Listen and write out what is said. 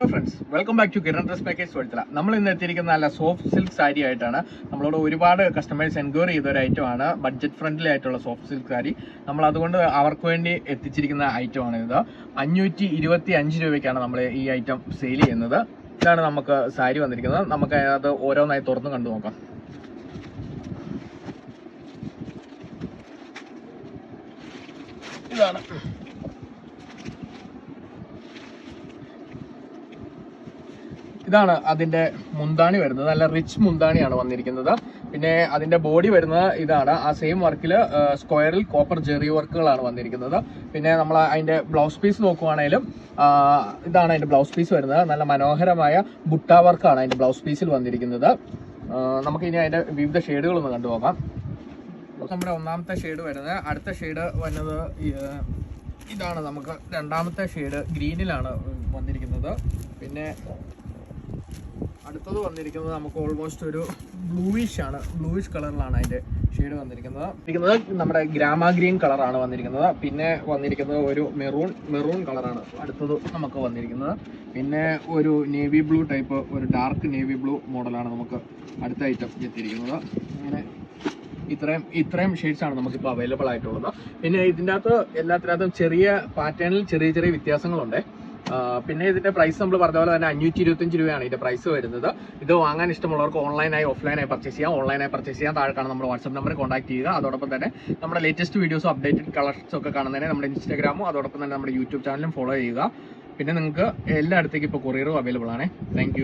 Friends welcome back to Kiran dress package Vazhuthala നമ്മൾ ഇന്ന് എത്തിയിരിക്കുന്ന നല്ല സോഫ്റ്റ് സിൽക്ക് സാരി ആയിട്ടാണ്. നമ്മളോട് ഒരുപാട് കസ്റ്റമേഴ്സ് എൻക്വയറി ചെയ്ത ഒരു ഐറ്റം ആണ്. ബഡ്ജറ്റ് ഫ്രണ്ട്ലി ആയിട്ടുള്ള സോഫ്റ്റ് സിൽക്ക് സാരി. നമ്മൾ അതുകൊണ്ട് അവർക്ക് വേണ്ടി എത്തിച്ചിരിക്കുന്ന ഐറ്റം ആണ് ഇത്. അഞ്ഞൂറ്റി ഇരുപത്തി അഞ്ച് രൂപയ്ക്കാണ് നമ്മൾ ഈ ഐറ്റം സെയിൽ ചെയ്യുന്നത്. ഇതാണ് നമുക്ക് സാരി വന്നിരിക്കുന്നത്. നമുക്ക് അത് ഓരോന്നായി തുറന്ന് കണ്ടു നോക്കാം. ഇതാണ്. ഇതാണ് അതിന്റെ മുന്താണി വരുന്നത്. നല്ല റിച്ച് മുന്താണിയാണ് വന്നിരിക്കുന്നത്. പിന്നെ അതിന്റെ ബോഡി വരുന്നത് ഇതാണ്. ആ സെയിം വർക്കിൽ സ്ക്വയറിൽ കോപ്പർ ജെറി വർക്കുകളാണ് വന്നിരിക്കുന്നത്. പിന്നെ നമ്മൾ അതിന്റെ ബ്ലൗസ് പീസ് നോക്കുവാണെങ്കിലും ഇതാണ് അതിന്റെ ബ്ലൗസ് പീസ് വരുന്നത്. നല്ല മനോഹരമായ ബുട്ട വർക്കാണ് അതിന്റെ ബ്ലൗസ് പീസിൽ വന്നിരിക്കുന്നത്. നമുക്ക് ഇനി അതിന്റെ വിവിധ ഷെയ്ഡുകളൊന്ന് കണ്ടു നോക്കാം. നമ്മുടെ ഒന്നാമത്തെ ഷെയ്ഡ് വരുന്നത്. അടുത്ത ഷെയ്ഡ് വരുന്നത് ഇതാണ് നമുക്ക് രണ്ടാമത്തെ ഷെയ്ഡ് ഗ്രീനിലാണ് വന്നിരിക്കുന്നത്. പിന്നെ അടുത്തത് വന്നിരിക്കുന്നത് നമുക്ക് ഓൾമോസ്റ്റ് ഒരു ബ്ലൂയിഷ് ആണ്. ബ്ലൂയിഷ് കളറിലാണ് അതിന്റെ ഷെയ്ഡ് വന്നിരിക്കുന്നത്. നമ്മുടെ ഗ്രാമ ഗ്രീൻ കളറാണ് വന്നിരിക്കുന്നത്. പിന്നെ വന്നിരിക്കുന്നത് ഒരു മെറൂൺ മെറൂൺ കളറാണ് അടുത്തത് നമുക്ക് വന്നിരിക്കുന്നത്. പിന്നെ ഒരു നേവി ബ്ലൂ ടൈപ്പ് ഒരു ഡാർക്ക് നേവി ബ്ലൂ മോഡലാണ് നമുക്ക് അടുത്ത ഐറ്റം എത്തിയിരിക്കുന്നത്. അങ്ങനെ ഇത്രയും ഇത്രയും ഷെയ്ഡ്സ് ആണ് നമുക്കിപ്പോൾ അവൈലബിൾ ആയിട്ടുള്ളത്. പിന്നെ ഇതിന്റെ അകത്ത് എല്ലാത്തിനകത്തും ചെറിയ പാറ്റേണിൽ ചെറിയ ചെറിയ വ്യത്യാസങ്ങളുണ്ട്. പിന്നെ ഇതിന്റെ പ്രൈസ് നമ്മൾ പറഞ്ഞ പോലെ തന്നെ അഞ്ഞൂറ്റി ഇരുപത്തഞ്ച് രൂപയാണ് ഇതിന്റെ പ്രൈസ് വരുന്നത്. ഇത് വാങ്ങാൻ ഇഷ്ടമുള്ളവർക്ക് ഓൺലൈനായി ഓഫ്ലൈനായി പർച്ചേസ് ചെയ്യാം. ഓൺലൈനായി പർച്ചേസ് ചെയ്യാൻ താഴെ നമ്മുടെ വാട്സ്ആപ്പ് നമ്പർ കോൺടാക്ട് ചെയ്യുക. അതോടൊപ്പം തന്നെ നമ്മുടെ ലേറ്റസ്റ്റ് വീഡിയോസും അപ്ഡേറ്റഡ് കളക്ഷൻസ് ഒക്കെ കാണുന്നതിന് നമ്മുടെ ഇൻസ്റ്റാഗ്രാമും അതോടൊപ്പം തന്നെ നമ്മുടെ യൂട്യൂബ് ചാനലും ഫോളോ ചെയ്യുക. പിന്നെ നിങ്ങൾക്ക് എല്ലായിടത്തേക്കും ഇപ്പോൾ കൊറിയറും അവൈലബിൾ ആണ്. താങ്ക്